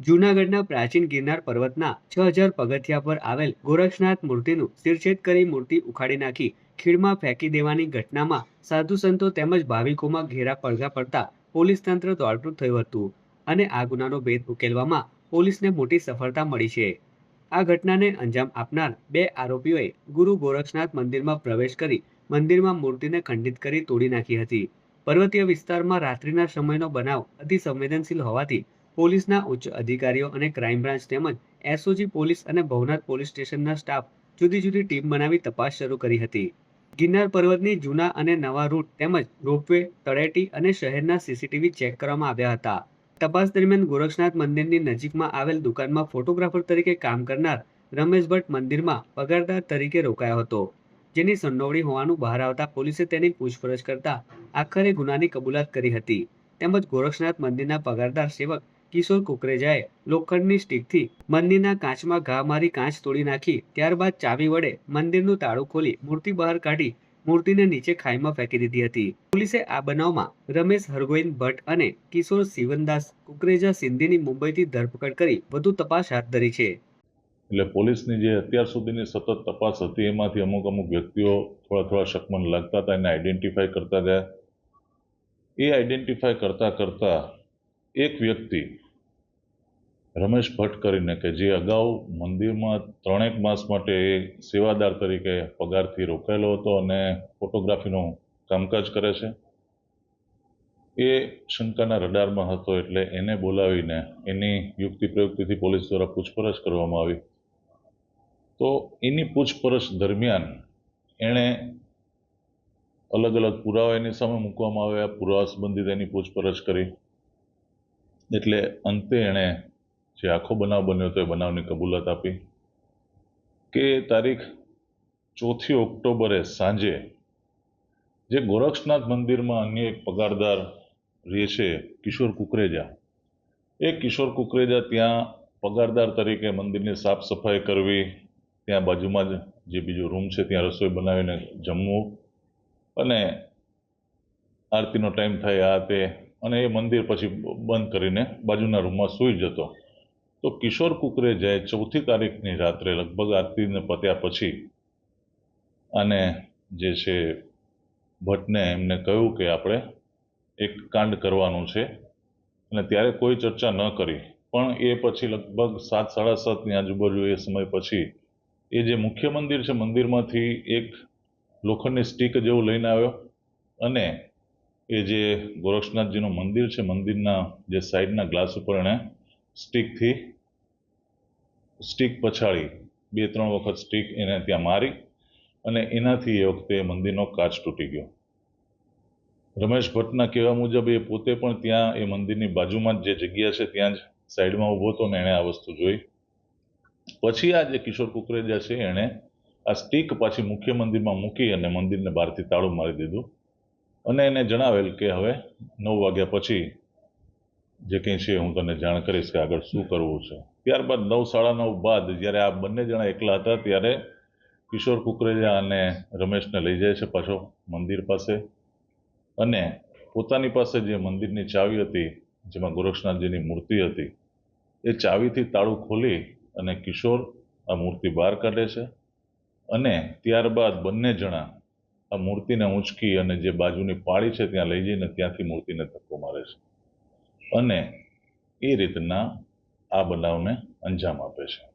જૂનાગઢના પ્રાચીન ગિરનાર પર્વતના છ હજાર પગથિયા પર આવેલ ગોરક્ષનાથ મૂર્તિનું શિરછેદ કરી મૂર્તિ ઉખાડી નાખી. ખીણમાં ફેંકી દેવાની ઘટનામાં સાધુ સંતો તેમજ ભાવિકોમાં ઘેરા પડઘા પડતા પોલીસ તંત્ર દોડતું થયું હતું અને આ ગુનાનો ભેદ ઉકેલવામાં પોલીસને મોટી સફળતા મળી છે. આ ઘટનાને અંજામ આપનાર બે આરોપીઓએ ગુરુ ગોરક્ષનાથ મંદિરમાં પ્રવેશ કરી મંદિરમાં મૂર્તિને ખંડિત કરી તોડી નાખી હતી. પર્વતીય વિસ્તારમાં રાત્રિના સમયનો બનાવ અતિ સંવેદનશીલ હોવાથી પોલીસના ઉચ્ચ અધિકારીઓ અને ક્રાઇમ બ્રાન્ચ તેમજ એસઓજી પોલીસ અને ભવનાથ પોલીસ સ્ટેશનના સ્ટાફ જુદી જુદી ટીમ બનાવી તપાસ શરૂ કરી હતી. ગિરનાર પર્વતની જૂના અને નવા રૂટ તેમજ રોપવે, તળેટી અને શહેરના સીસીટીવી ચેક કરવામાં આવ્યા હતા. તપાસ દરમિયાન ગોરક્ષનાથ મંદિરની નજીકમાં આવેલ દુકાનમાં ફોટોગ્રાફર તરીકે કામ કરનાર રમેશ ભટ્ટ મંદિરમાં પગારદાર તરીકે રોકાયો હતો. જેની સંડોવણી હોવાનું બહાર આવતા પોલીસે તેની પૂછપરછ કરતા આખરે ગુનાની કબૂલાત કરી હતી. તેમજ ગોરક્ષનાથ મંદિરના પગારદાર સેવક કિશોર કુકરેજાએ લોખંડની સ્ટીકથી મંદિરના કાચમાં ઘા મારી કાચ તોડી નાખી. ત્યારબાદ ચાવી વડે મંદિરનું તાળું ખોલી મૂર્તિ બહાર કાઢી મૂર્તિને નીચે ખાઈમાં ફેંકી દીધી હતી. પોલીસે આ બનાવમાં રમેશ હરગોવિંદ ભટ્ટ અને કિશોર શિવનદાસ કુકરેજા સિંધીની મુંબઈથી ધરપકડ કરી વધુ તપાસ હાથ ધરી છે. એટલે પોલીસની જે અત્યાર સુધીની સતત તપાસ હતી, એમાંથી અમુક અમુક વ્યક્તિઓ થોડા થોડા શકમન લાગતા હતા, એને આઈડેન્ટિફાય કરતા ગયા એ આઈડેન્ટિફાય કરતા કરતા એક વ્યક્તિ, રમેશ ભટ્ટ કરીને કે જે અગાઉ મંદિરમાં ત્રણેક માસ માટે સેવાદાર તરીકે પગારથી રોકાયેલો હતો અને ફોટોગ્રાફીનું કામકાજ કરે છે, એ શંકાના રડારમાં હતો એટલે એને બોલાવીને એની યુક્તિ પ્રયુક્તિથી પોલીસ દ્વારા પૂછપરછ કરવામાં આવી. તો એની પૂછપરછ દરમિયાન એણે અલગ અલગ પુરાવા એની સામે મૂકવામાં આવ્યા, પુરાવા સંબંધિત એની પૂછપરછ કરી. એટલે અંતે એણે જે આખો બનાવ બન્યો હતો એ બનાવની કબૂલાત આપી કે તારીખ ચોથી ઓક્ટોબરે સાંજે જે ગોરક્ષનાથ મંદિરમાં અન્ય એક પગારદાર રહે છે, કિશોર કુકરેજા. એ કિશોર કુકરેજા ત્યાં પગારદાર તરીકે મંદિરની સાફ સફાઈ કરવી, ત્યાં બાજુમાં જ જે બીજો રૂમ છે ત્યાં રસોઈ બનાવીને જમવું અને આરતીનો ટાઈમ થાય આ તે અને એ મંદિર પછી બંધ કરીને બાજુના રૂમમાં સૂઈ જતો. તો કિશોર કુકરેજાએ ચોથી તારીખની રાત્રે લગભગ આરતીને પત્યા પછી આને જે છે ભટ્ટને એમને કહ્યું કે આપણે એક કાંડ કરવાનું છે અને ત્યારે કોઈ ચર્ચા ન કરી. પણ એ પછી લગભગ સાત, સાડા સાતની આજુબાજુ એ સમય પછી એ જે મુખ્ય મંદિર છે મંદિરમાંથી એક લોખંડની સ્ટીક જેવું લઈને આવ્યો અને એ જે ગોરક્ષનાથજીનું મંદિર છે, મંદિરના જે સાઈડના ગ્લાસ ઉપર એણે સ્ટીકથી સ્ટીક પછાડી બે, ત્રણ વખત સ્ટીક એને ત્યાં મારી અને એનાથી એ વખતે મંદિરનો કાચ તૂટી ગયો. રમેશ ભટ્ટના કહેવા મુજબ એ પોતે પણ ત્યાં એ મંદિરની બાજુમાં જ જે જગ્યા છે, ત્યાં જ સાઈડમાં ઊભો હતો ને એણે આ વસ્તુ જોઈ. પછી આ જે કિશોર કુકરેજા છે, એણે આ સ્ટીક પાછી મુખ્ય મંદિરમાં મૂકી અને મંદિરને બહારથી તાળું મારી દીધું. અને એને જણાવેલ કે હવે નવ વાગ્યા પછી જે કંઈ છે હું તને જાણ કરીશ કે આગળ શું કરવું છે. ત્યારબાદ નવ, સાડા નવ બાદ જ્યારે આ બંને જણા એકલા હતા ત્યારે કિશોર કુકરેજા અને રમેશને લઈ જાય છે પાછો મંદિર પાસે. અને પોતાની પાસે જે મંદિરની ચાવી હતી, જેમાં ગોરક્ષનાથજીની મૂર્તિ હતી, એ ચાવીથી તાળું ખોલી અને કિશોર આ મૂર્તિ બહાર કાઢે છે. અને ત્યારબાદ બંને જણા આ મૂર્તિને ઊંચકી અને જે બાજુની પાળી છે ત્યાં લઈ જઈને ત્યાંથી મૂર્તિને ધક્કો મારે છે. અને એ રીતના આ બનાવને અંજામ આપે છે.